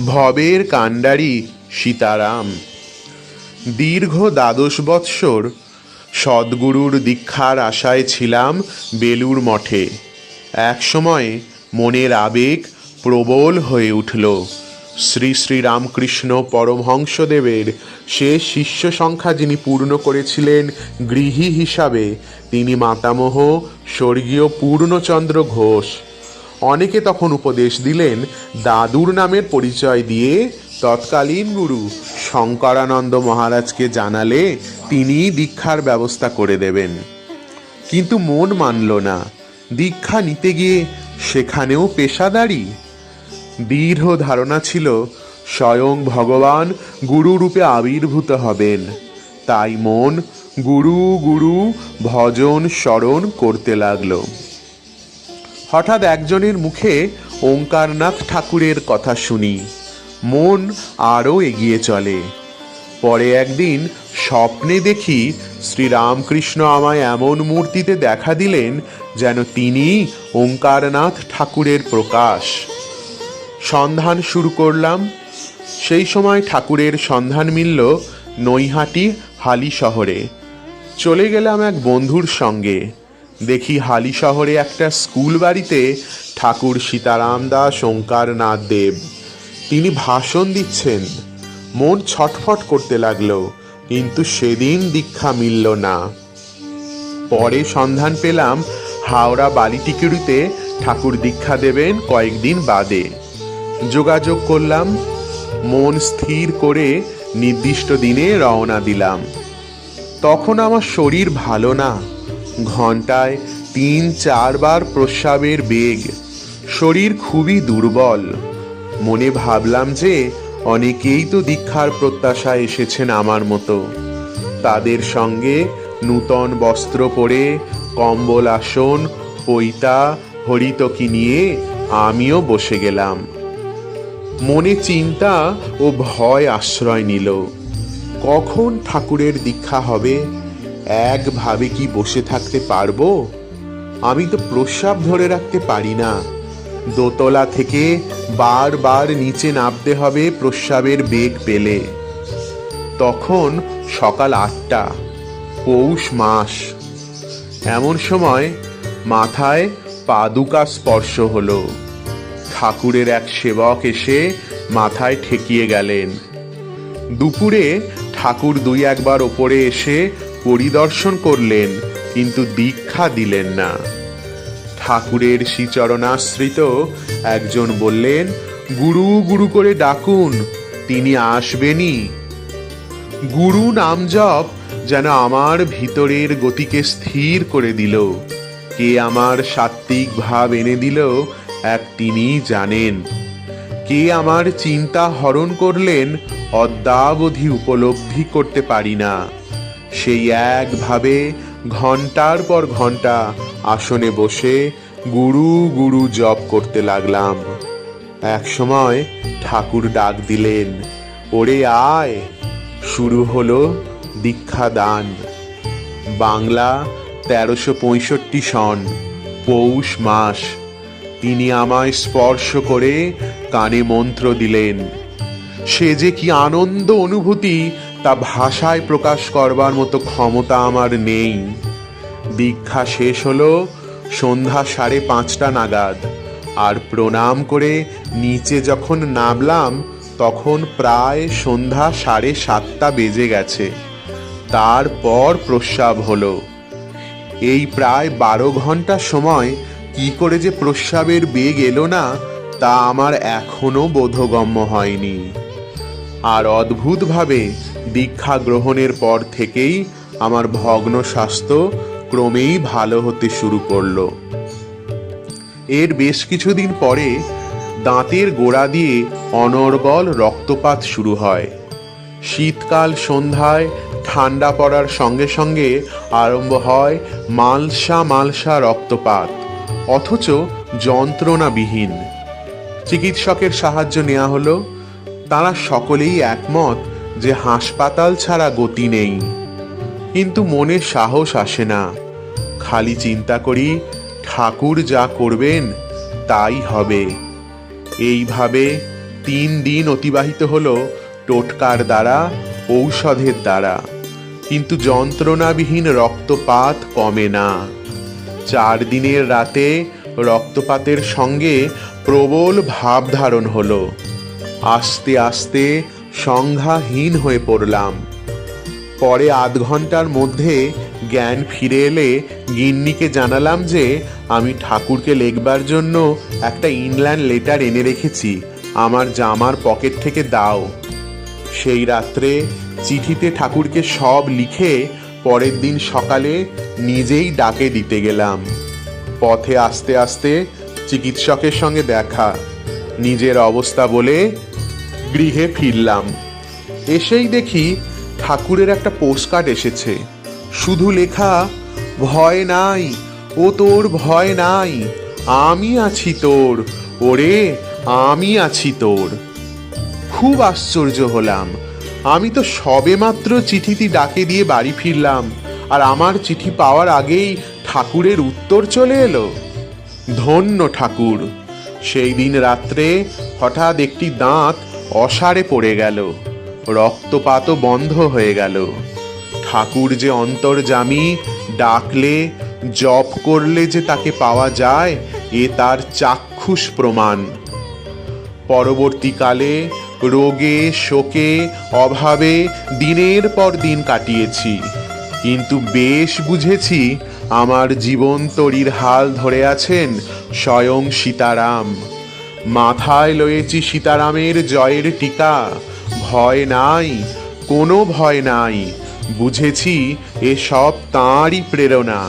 ভবের কাণ্ডারি সীতারাম। দীর্ঘ দ্বাদশ বৎসর সদ্গুরুর দীক্ষার আশায় ছিলাম বেলুর মঠে। এক সময় মনের আবেগ প্রবল হয়ে উঠল। শ্রী শ্রী রামকৃষ্ণ পরমহংসদেবের শেষ শিষ্য সংখ্যা যিনি পূর্ণ করেছিলেন গৃহী হিসাবে, তিনি মাতামহ স্বর্গীয় পূর্ণচন্দ্র ঘোষ। অনেকে তখন উপদেশ দিলেন, দাদুর নামের পরিচয় দিয়ে তৎকালীন গুরু শঙ্করানন্দ মহারাজকে জানালে তিনি দীক্ষার ব্যবস্থা করে দেবেন। কিন্তু মন মানল না। দীক্ষা নিতে গিয়ে সেখানেও পেশাদারি। দৃঢ় ধারণা ছিল, স্বয়ং ভগবান গুরু রূপে আবির্ভূত হবেন। তাই মন গুরু গুরু ভজন স্মরণ করতে লাগল। হঠাৎ একজনের মুখে ওঙ্কারনাথ ঠাকুরের কথা শুনি। মন আরও এগিয়ে চলে। পরে একদিন স্বপ্নে দেখি শ্রীরামকৃষ্ণ আমায় এমন মূর্তিতে দেখা দিলেন যেন তিনি ওঙ্কারনাথ ঠাকুরের প্রকাশ। সন্ধান শুরু করলাম। সেই সময় ঠাকুরের সন্ধান মিলল নৈহাটি হালি শহরে। চলে গেলাম এক বন্ধুর সঙ্গে। দেখি হালি শহরে একটা স্কুল বাড়িতে ঠাকুর সীতারাম দাস ওঙ্কারনাথ দেব। তিনি ভাষণ দিচ্ছেন। মন ছটফট করতে লাগল, কিন্তু সেদিন দীক্ষা মিলল না। পরে সন্ধান পেলাম, হাওড়া বালিটিকিরিতে ঠাকুর দীক্ষা দেবেন কয়েকদিন বাদে। যোগাযোগ করলাম, মন স্থির করে নির্দিষ্ট দিনে রওনা দিলাম। তখন আমার শরীর ভালো না। ঘন্টায় তিন, চারবার প্রস্রাবের বেগ। শরীর খুবই দুর্বল। মনে ভাবলাম যে অনেকেই তো দীক্ষার প্রত্যাশায় এসেছেন আমার মতো। তাদের সঙ্গে নূতন বস্ত্র পরে কম্বল আসন, পৈতা, হরিতকি নিয়ে আমিও বসে গেলাম। মনে চিন্তা ও ভয় আশ্রয় নিল। কখন ঠাকুরের দীক্ষা হবে? একভাবে কি বসে থাকতে পারব? আমি তো প্রস্রাব ধরে রাখতে পারি না। দোতলা থেকে বারবার নিচে নামতে হবে প্রস্রাবের বেগ পেলে। তখন সকাল আটটা, পৌষ মাস। এমন সময় মাথায় পাদুকা স্পর্শ হলো। ঠাকুরের এক সেবক এসে মাথায় ঠেকিয়ে গেলেন। দুপুরে ঠাকুর দুই একবার ওপরে এসে পরিদর্শন করলেন, কিন্তু দীক্ষা দিলেন না। ঠাকুরের শ্রীচরণাশ্রিত একজন বললেন, গুরু গুরু করে ডাকুন, তিনি আসবেনই। গুরু নাম জপ যেন আমার ভিতরের গতিকে স্থির করে দিল। কে আমার সাত্বিক ভাব এনে দিল, এক তিনি জানেন। কে আমার চিন্তা হরণ করলেন, অদ্যাবধি উপলব্ধি করতে পারি না। সেই একভাবে ঘণ্টার পর ঘণ্টা আসনে বসে গুরু গুরু জপ করতে লাগলাম। এক সময় ঠাকুর ডাক দিলেন, ওরে আয়, শুরু হলো দীক্ষাদান বাংলা তেরোশো পঁয়ষট্টি সন, পৌষ মাস। তিনি আমায় স্পর্শ করে কানে মন্ত্র দিলেন। সে যে কি আনন্দ অনুভূতি তা ভাষায় প্রকাশ করবার মতো ক্ষমতা আমার নেই। দীক্ষা শেষ হলো সন্ধ্যা সাড়ে পাঁচটা নাগাদ। আর প্রণাম করে নিচে যখন নামলাম, তখন প্রায় সন্ধ্যা সাড়ে সাতটা বেজে গেছে। তারপর প্রস্রাব হলো। এই প্রায় বারো ঘণ্টা সময় কি করে যে প্রস্রাবের বেগ এলো না, তা আমার এখনও বোধগম্য হয়নি। আর অদ্ভুতভাবে দীক্ষা গ্রহণের পর থেকেই আমার ভগ্ন স্বাস্থ্য ক্রমেই ভালো হতে শুরু করল। এর বেশ কিছুদিন পরে দাঁতের গোড়া দিয়ে অনর্গল রক্তপাত শুরু হয়। শীতকাল সন্ধ্যায় ঠান্ডা পড়ার সঙ্গে সঙ্গে আরম্ভ হয় মালসা মালসা রক্তপাত, অথচ যন্ত্রণাবিহীন। চিকিৎসকের সাহায্য নেওয়া হলো, তারা সকলেই একমত যে হাসপাতাল ছাড়া গতি নেই। কিন্তু মনে সাহস আসে না। খালি চিন্তা করি, ঠাকুর যা করবেন তাই হবে। এইভাবে তিন দিন অতিবাহিত হলো টোটকার দ্বারা, ঔষধের দ্বারা। কিন্তু যন্ত্রণাবিহীন রক্তপাত কমে না। চার দিনের রাতে রক্তপাতের সঙ্গে প্রবল ভাব ধারণ হলো। আস্তে আস্তে সংজ্ঞাহীন হয়ে পড়লাম। পরে আধ ঘণ্টার মধ্যে জ্ঞান ফিরে এলে গিন্নিকে জানালাম যে আমি ঠাকুরকে লেখবার জন্য একটা ইংল্যান্ড লেটার এনে রেখেছি, আমার জামার পকেট থেকে দাও। সেই রাত্রে চিঠিতে ঠাকুরকে সব লিখে পরের দিন সকালে নিজেই ডাকে দিতে গেলাম। পথে আস্তে আস্তে চিকিৎসকের সঙ্গে দেখা, নিজের অবস্থা বলে গৃহে ফিরলাম। এসেই দেখি ঠাকুরের একটা পোস্টকার্ড এসেছে। শুধু লেখা, ভয় নাই, ও তোর ভয় নাই, আমি আছি তোর, ওরে, আমি আছি তোর। খুব আশ্চর্য হলাম। আমি তো সবেমাত্র চিঠিটি ডাকে দিয়ে বাড়ি ফিরলাম, আর আমার চিঠি পাওয়ার আগেই ঠাকুরের উত্তর চলে এলো। ধন্য ঠাকুর, সেই দিন রাত্রে হঠাৎ একটি দাঁত অসারে পড়ে গেল, রক্তপাতও বন্ধ হয়ে গেল। ঠাকুর যে অন্তর্জামী ডাকলে, জপ করলে যে তাকে পাওয়া যায়, এ তার চাক্ষুষ প্রমাণ। পরবর্তীকালে রোগে, শোকে, অভাবে দিনের পর দিন কাটিয়েছি। কিন্তু বেশ বুঝেছি, আমার জীবন তরির হাল ধরে আছেন স্বয়ং সীতারাম। মাথায় লয়েছি সীতারামের জয়ের টিকা। ভয় নাই, কোনো ভয় নাই। বুঝেছি এসব তাঁরই প্রেরণা।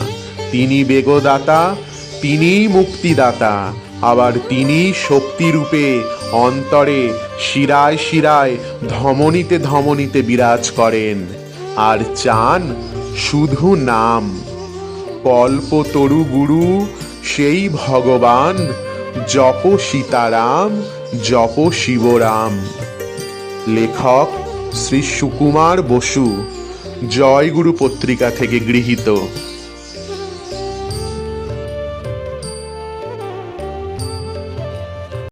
তিনি বেগদাতা, তিনিই মুক্তিদাতা। আবার তিনি শক্তিরূপে অন্তরে শিরায় শিরায় ধমনীতে ধমনীতে বিরাজ করেন। আর চান শুধু নাম। কল্পতরু গুরু, সেই ভগবান জপ সীতারাম জপ শিবরাম। লেখক শ্রী সুকুমার বসু। জয়গুরু পত্রিকা থেকে গৃহীত।